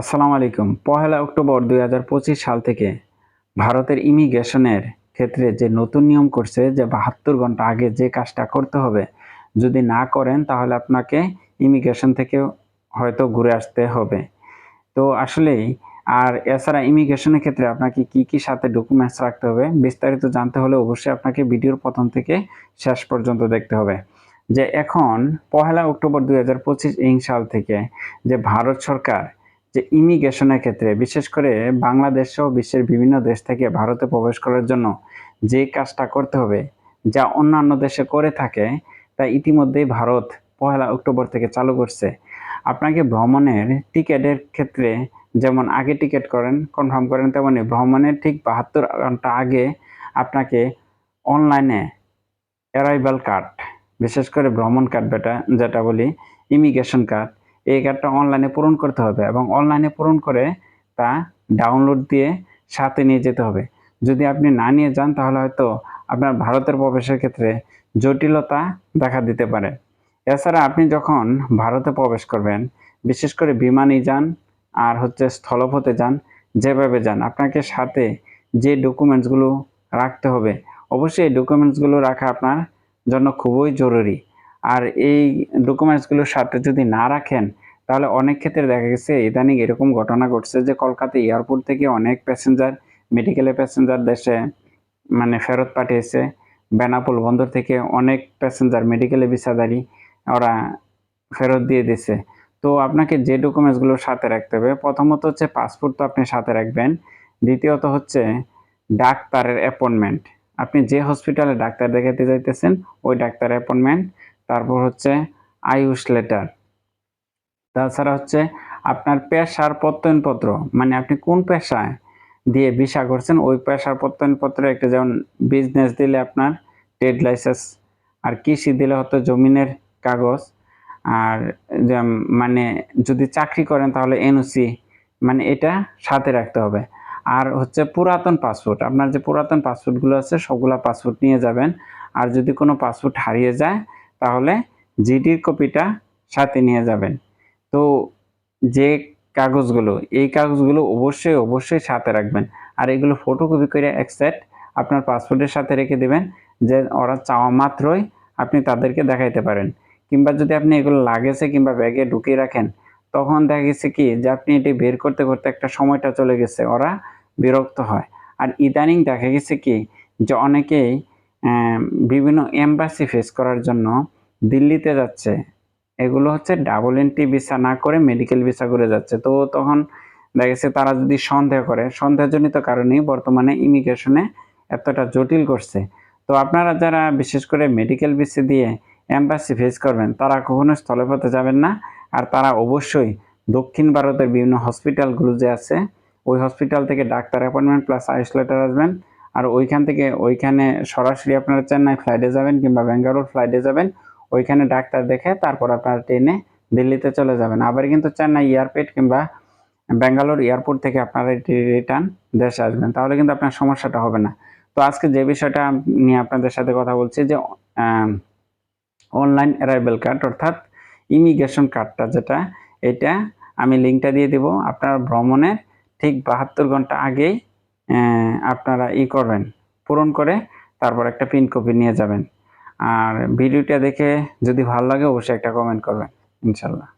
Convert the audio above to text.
আসসালামু আলাইকুম। পহেলা অক্টোবর দুই হাজার পঁচিশ সাল থেকে ভারতের ইমিগ্রেশনের ক্ষেত্রে যে নতুন নিয়ম করছে, যে বাহাত্তর ঘণ্টা আগে যে কাজটা করতে হবে, যদি না করেন তাহলে আপনাকে ইমিগ্রেশন থেকে হয়তো ঘুরে আসতে হবে। তো আসলেই, আর এছাড়া ইমিগ্রেশনের ক্ষেত্রে আপনাকে কি কি সাথে ডকুমেন্টস রাখতে হবে, বিস্তারিত জানতে হলে অবশ্যই আপনাকে ভিডিওর প্রথম থেকে শেষ পর্যন্ত দেখতে হবে। যে এখন, পহেলা অক্টোবর দুই হাজার পঁচিশ সাল থেকে যে ভারত সরকার যে ইমিগ্রেশনের ক্ষেত্রে, বিশেষ করে বাংলাদেশ সহ বিশ্বের বিভিন্ন দেশ থেকে ভারতে প্রবেশ করার জন্য যে কাজটা করতে হবে, যা অন্যান্য দেশে করে থাকে, তা ইতিমধ্যেই ভারত পহেলা অক্টোবর থেকে চালু করছে। আপনাকে ভ্রমণের টিকেটের ক্ষেত্রে যেমন আগে টিকিট করেন, কনফার্ম করেন, তেমনি ভ্রমণের ঠিক বাহাত্তর ঘণ্টা আগে আপনাকে অনলাইনে অ্যারাইভাল কার্ড, বিশেষ করে ভ্রমণ কার্ড বেটা, যেটা বলি, ইমিগ্রেশন কার্ড এই কার্ডটা অনলাইনে পূরণ করতে হবে এবং অনলাইনে পূরণ করে তা ডাউনলোড দিয়ে সাথে নিয়ে যেতে হবে। যদি আপনি না নিয়ে যান, তাহলে হয়তো আপনার ভারতের প্রবেশের ক্ষেত্রে জটিলতা দেখা দিতে পারে। এছাড়া আপনি যখন ভারতে প্রবেশ করবেন, বিশেষ করে বিমানে যান আর হচ্ছে স্থলপথে যান, যেভাবে যান, আপনাকে সাথে যে ডকুমেন্টসগুলো রাখতে হবে, অবশ্যই এই ডকুমেন্টসগুলো রাখা আপনার জন্য খুবই জরুরি। আর এই ডকুমেন্টসগুলোর সাথে যদি না রাখেন, তাহলে অনেক ক্ষেত্রে দেখা গেছে ইদানিং এরকম ঘটনা ঘটছে যে কলকাতা এয়ারপোর্ট থেকে অনেক প্যাসেঞ্জার মেডিকেলে প্যাসেঞ্জার দেশে মানে ফেরত পাঠিয়েছে। বেনাপোল বন্দর থেকে অনেক প্যাসেঞ্জার মেডিকেলে ভিসাদারি ওরা ফেরত দিয়ে দিছে তো আপনাকে যে ডকুমেন্টসগুলো সাথে রাখতে হবে, প্রথমত হচ্ছে পাসপোর্ট তো আপনি সাথে রাখবেন। দ্বিতীয়ত হচ্ছে ডাক্তারের অ্যাপয়েন্টমেন্ট আপনি যে হসপিটালে ডাক্তার দেখাতে যাইতেছেন, ওই ডাক্তারের অ্যাপয়েন্টমেন্ট তারপর হচ্ছে আয়ুষ লেটার তাছাড়া হচ্ছে আপনার পেশার প্রত্যয়নপত্র মানে আপনি কোন পেশায় দিয়ে ভিসা করছেন, ওই পেশার প্রত্যয়নপত্র একটা যেমন বিজনেস দিলে আপনার ট্রেড লাইসেন্স আর কৃষি দিলে হয়তো জমিনের কাগজ, আর মানে যদি চাকরি করেন তাহলে এনওসি মানে এটা সাথে রাখতে হবে। আর হচ্ছে পুরাতন পাসপোর্ট আপনার যে পুরাতন পাসপোর্টগুলো আছে, সবগুলা পাসপোর্ট নিয়ে যাবেন। আর যদি কোনো পাসপোর্ট হারিয়ে যায় তাহলে জিডির কপিটা সাথে নিয়ে যাবেন। তো যে কাগজগুলো, এই কাগজগুলো অবশ্যই অবশ্যই সাথে রাখবেন। আর এগুলো ফটোকপি করে এক আপনার পাসপোর্টের সাথে রেখে দেবেন, যে ওরা চাওয়া মাত্রই আপনি তাদেরকে দেখাইতে পারেন। কিংবা যদি আপনি এগুলো লাগেছে কিংবা ব্যাগে ঢুকিয়ে রাখেন, তখন দেখা গেছে কি যে আপনি এটি বের করতে করতে একটা সময়টা চলে গেছে, ওরা বিরক্ত হয়। আর ইদানিং দেখা গেছে কি যে অনেকেই বিভিন্ন এম্বাসি ফেস করার জন্য দিল্লিতে যাচ্ছে। এগুলো হচ্ছে ডাবল এন্ট্রি ভিসা না করে মেডিকেল ভিসা করে যাচ্ছে। তো তখন দেখা গেছে তারা যদি সন্দেহ করে, সন্দেহজনিত কারণেই বর্তমানে ইমিগ্রেশনে এতটা জটিল করছে। তো আপনারা যারা বিশেষ করে মেডিকেল ভিসা দিয়ে এম্বাসি ফেস করবেন, তারা কখনো স্থলপথে যাবেন না। আর তারা অবশ্যই দক্ষিণ ভারতের বিভিন্ন হসপিটালগুলো যে আছে, ওই হসপিটাল থেকে ডাক্তার অ্যাপয়েন্টমেন্ট প্লাস আইস লেটার আসবেন। আর ওইখান থেকে ওইখানে সরাসরি আপনারা চেন্নাই ফ্লাইটে যাবেন কিংবা ব্যাঙ্গালোর ফ্লাইটে যাবেন, ওইখানে ডাক্তার দেখে তারপর আপনারা ট্রেনে দিল্লিতে চলে যাবেন। আবার কিন্তু চেন্নাই এয়ারপোর্ট কিংবা ব্যাঙ্গালোর এয়ারপোর্ট থেকে আপনারা রিটার্ন দেশে আসবেন। তাহলে কিন্তু আপনার সমস্যাটা হবে না। তো আজকে যে বিষয়টা নিয়ে আপনাদের সাথে কথা বলছি যে অনলাইন অ্যারাইভেল কার্ড অর্থাৎ ইমিগ্রেশন কার্ডটা যেটা, এটা আমি লিঙ্কটা দিয়ে দিব। আপনার ভ্রমণের ঠিক বাহাত্তর ঘণ্টা আগেই আপনারা ই করবেন, পূরণ করে তারপর একটা পিন কপি নিয়ে যাবেন। আর ভিডিওটা দেখে যদি ভালো লাগে, অবশ্যই একটা কমেন্ট করবেন, ইনশাল্লাহ।